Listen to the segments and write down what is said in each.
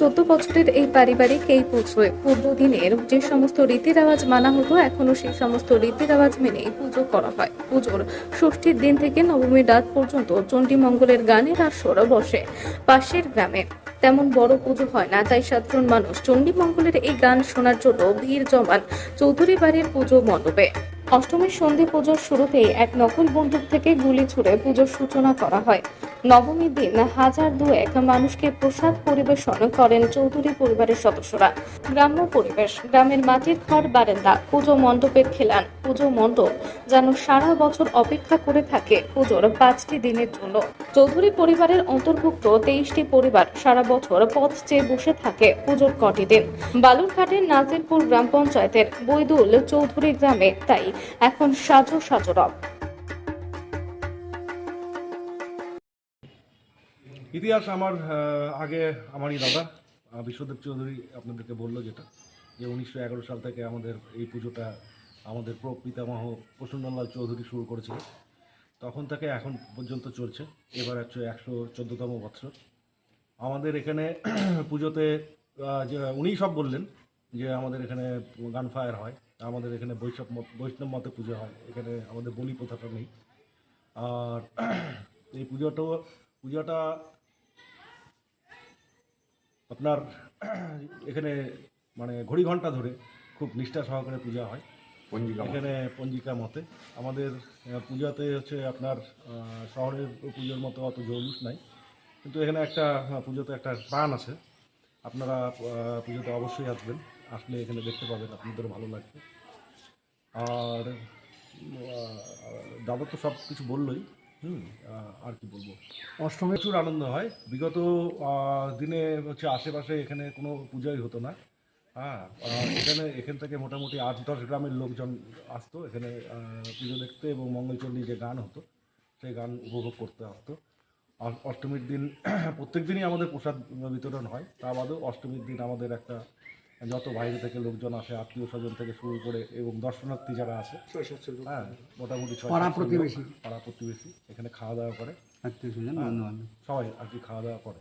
চোদ্দ বছরের এই পারিবারিক এই পুজোয় পূর্বদিনের যে সমস্ত রীতি রেওয়াজ মানা হতো, এখনও সেই সমস্ত রীতি রেওয়াজ মেনে পুজো করা হয়। পুজোর ষষ্ঠীর দিন থেকে নবমীর রাত পর্যন্ত চণ্ডী মঙ্গলের গানের আসর বসে পাশের গ্রামে। তেমন বড় পুজো হয় না, তাই সাধারণ মানুষ চণ্ডী মঙ্গলের এই গান শোনার জন্য ভিড় জমান চৌধুরী বাড়ির পুজো মণ্ডপে। অষ্টমীর সন্ধে পুজোর শুরুতেই এক নকল বন্দুক থেকে গুলি ছুড়ে পুজোর সূচনা করা হয়। নবমীর দিন হাজার দুয়েক মানুষকে প্রসাদ পরিবেশন করেন চৌধুরী পরিবারের সদস্যরা। গ্রাম্য পরিবেশ, গ্রামের মাটির ঘর, বারেন্দা, পুজো মণ্ডপের খেলান। পুজো মণ্ডপ যেন সারা বছর অপেক্ষা করে থাকে পুজোর পাঁচটি দিনের জন্য। চৌধুরী পরিবারের অন্তর্ভুক্ত তেইশটি পরিবার সারা বছর পথ চেয়ে বসে থাকে পুজোর কটি দিন। বালুরঘাটের নাজিরপুর গ্রাম পঞ্চায়েতের বৈদুল চৌধুরী গ্রামে তাই এখন সাজো সাজো রব। ইতিহাস আমার আগে আমারই দাদা বিশ্বদেব চৌধুরী আপনাদেরকে বলল যেটা, যে উনিশশো এগারো সাল থেকে আমাদের এই পুজোটা আমাদের প্রপিতামহ প্রসন্নলাল চৌধুরী শুরু করেছিল। তখন থেকে এখন পর্যন্ত চলছে। এবার হচ্ছে একশো চোদ্দোতম বৎসর। আমাদের এখানে পুজোতে যে উনিই সব বললেন যে আমাদের এখানে গান ফায়ার হয়, আমাদের এখানে বৈষ্ণব মত- বৈষ্ণব মতে পুজো হয়, এখানে আমাদের বলি প্রথাটা নেই। আর এই পুজোটাও পুজোটা আপনার এখানে মানে ঘড়ি ঘণ্টা ধরে খুব নিষ্ঠা সহকারে পূজা হয়। পঞ্জিকা এখানে পঞ্জিকা মতে। আমাদের পূজাতে হচ্ছে আপনার শহরের পুজোর মতো অত জৌলুস নাই। কিন্তু এখানে একটা পুজোতে একটা প্রাণ আছে। আপনারা পুজোতে অবশ্যই আসবেন। আসলে এখানে দেখতে পাবেন আপনাদেরও ভালো লাগবে। আর দাদা তো সব কিছু বললোই। হুম আর কি বলব? অষ্টমী প্রচুর আনন্দ হয়। বিগত দিনে হচ্ছে আশেপাশে এখানে কোনো পূজাই হতো না। হ্যাঁ এখানে, এখান থেকে মোটামুটি আট দশ গ্রামের লোকজন আসতো। এখানে পুজো দেখতে এবং মঙ্গলচণ্ডী যে গান হতো, সেই গান উপভোগ করতে আসতো। অষ্টমীর দিন, প্রত্যেক দিনই আমাদের প্রসাদ বিতরণ হয়। তা বাদেও অষ্টমীর দিন আমাদের একটা যত বাইরে থেকে লোকজন আসে আত্মীয় স্বজন থেকে শুরু করে এবং দর্শনার্থী যারা আসে হ্যাঁ মোটামুটি পাড়া প্রতিবেশী। পাড়া প্রতিবেশী এখানে খাওয়া দাওয়া করে। আত্মীয় স্বজন হ্যাঁ। সবাই আর কি খাওয়া দাওয়া করে।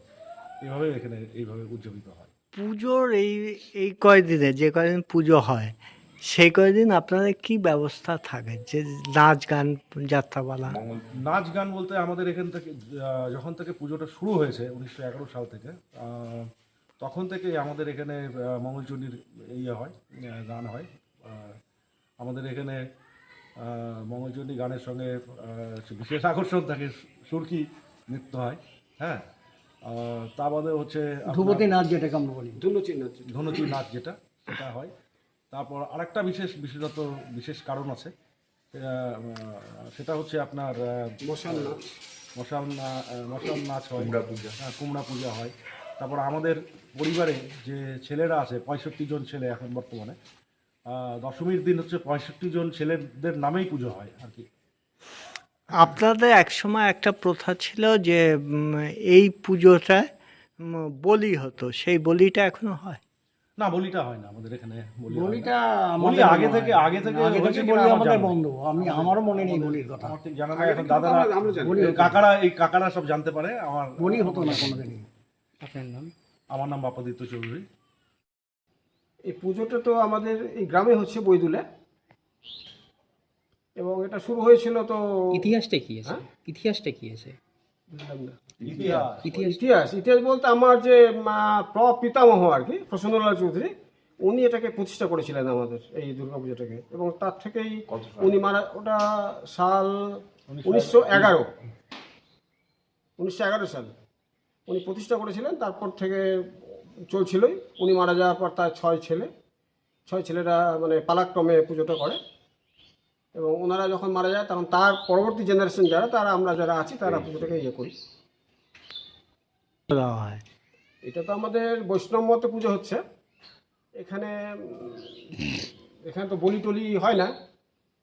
এইভাবে এখানে এইভাবে উদযাপিত হয়। পুজোর এই এই কয়দিনে যে কয়দিন পুজো হয় সেই কয়দিন আপনাদের কি ব্যবস্থা থাকে? যে নাচ গান যাত্রাপালা? নাচ গান বলতে আমাদের এখান থেকে যখন থেকে পুজোটা শুরু হয়েছে উনিশশো এগারো সাল থেকে আহ, তখন থেকে আমাদের এখানে মঙ্গলচণ্ডীর ইয়ে হয় গান হয়। আমাদের এখানে মঙ্গলচণ্ডী গানের সঙ্গে বিশেষ আকর্ষণ থাকে সুরকি নৃত্য হয় হ্যাঁ? তা বাদে হচ্ছে ধ্রুপদী নাচ যেটাকে আমরা বলি। ধনুচি নাচ যেটা। সেটা হয়। তারপর আরেকটা বিশেষ বিশেষত বিশেষ কারণ আছে। সেটা, হচ্ছে আপনার মশাল নাচ। মশাল না- মশাল নাচ হয়। কুমড়া পূজা। হ্যাঁ কুমড়া পূজা হয়। তারপর আমাদের পরিবারে যে ছেলেরা আছে পঁয়ষট্টি জন ছেলে এখন বর্তমানে দশমীর দিন হচ্ছে পঁয়ষট্টি জন ছেলেদের নামেই পুজো হয় আর কি। আপনাদের একসময় একটা প্রথা ছিল যে এই পুজোটায় বলি হতো। সেই বলিটা এখনও হয়? না বলিটা হয় না আমাদের এখানে। বলিটা বলি আগে থেকে আগে থেকে হয়েছে বলি আমাদের বন্ধ। আমি আমারও মনে নেই বলির কথা। জানা নাই। এখন দাদারা কাকারা এই কাকারা সব জানতে পারে। আমার বলি হতো না কোনোদিনই। আপনার নাম? আমার নাম বাপাদিত্য চৌধুরী। এই পুজোটা তো আমাদের এই গ্রামে হচ্ছে বৈদুলে। এবং এটা শুরু হয়েছিল তো ইতিহাসটা কি আছে? ইতিহাসটা কি আছে? ইতিহাস। ইতিহাস। ইতিহাস। ইতিহাস বলতে আমার যে প্র পিতামহ আর কি প্রসন্নলাল চৌধুরী উনি এটাকে প্রতিষ্ঠা করেছিলেন আমাদের এই দুর্গা পুজোটাকে। এবং তার থেকেই উনি মারা ওটা সাল উনিশশো এগারো। উনিশশো এগারো সাল। উনি প্রতিষ্ঠা করেছিলেন তারপর থেকে চলছিলই। উনি মারা যাওয়ার পর তার ছয় ছেলে। ছয় ছেলেরা মানে পালাক্রমে পুজোটা করে। এবং ওনারা যখন মারা যায় তখন তার পরবর্তী জেনারেশন যারা তারা আমরা যারা আছি তারা পুজোটাকে ইয়ে করি। এটা তো আমাদের বৈষ্ণব মতে পুজো হচ্ছে। এখানে এখানে তো বলি টলি হয় না।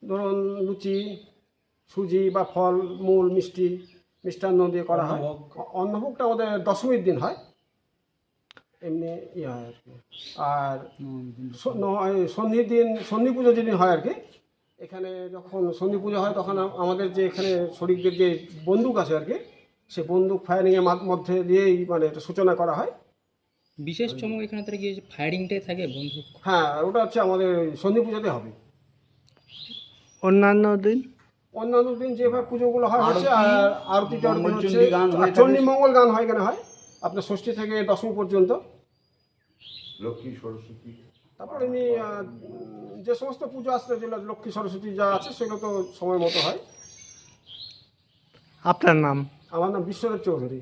ধরুন লুচি সুজি বা ফল মূল মিষ্টি মিষ্টান্ন দিয়ে করা হয়। অন্নভোগটা আমাদের দশমীর দিন হয়। এমনি ইয়ে হয় আর কি। আর সন্ধির দিন সন্ধি পুজো যেদিন হয় আর কি এখানে যখন সন্ধি পুজো হয় তখন আমাদের যে এখানে শরিকদের যে বন্দুক আছে আর কি সে বন্দুক ফায়ারিংয়ের মধ্যে দিয়েই মানে এটা সূচনা করা হয়। বিশেষ চমক এখানে তারা গিয়ে ফায়ারিংটাই থাকে বন্দুক? হ্যাঁ ওটা হচ্ছে আমাদের সন্ধি পুজোতে হবে। অন্যান্য দিন? অন্যান্য দিন যেভাবে পুজোগুলো হয় হচ্ছে আর আরতি হয়ে চণ্ডী মঙ্গল গান হয় এখানে হয়? আপনার ষষ্ঠী থেকে দশমী পর্যন্ত। লক্ষ্মী সরস্বতী। তারপর এমনি যে সমস্ত পুজো আসতে যেগুলো লক্ষ্মী সরস্বতী যা আছে সেগুলো তো সময় মতো হয়। আপনার নাম? আমার নাম বিশ্বনাথ চৌধুরী।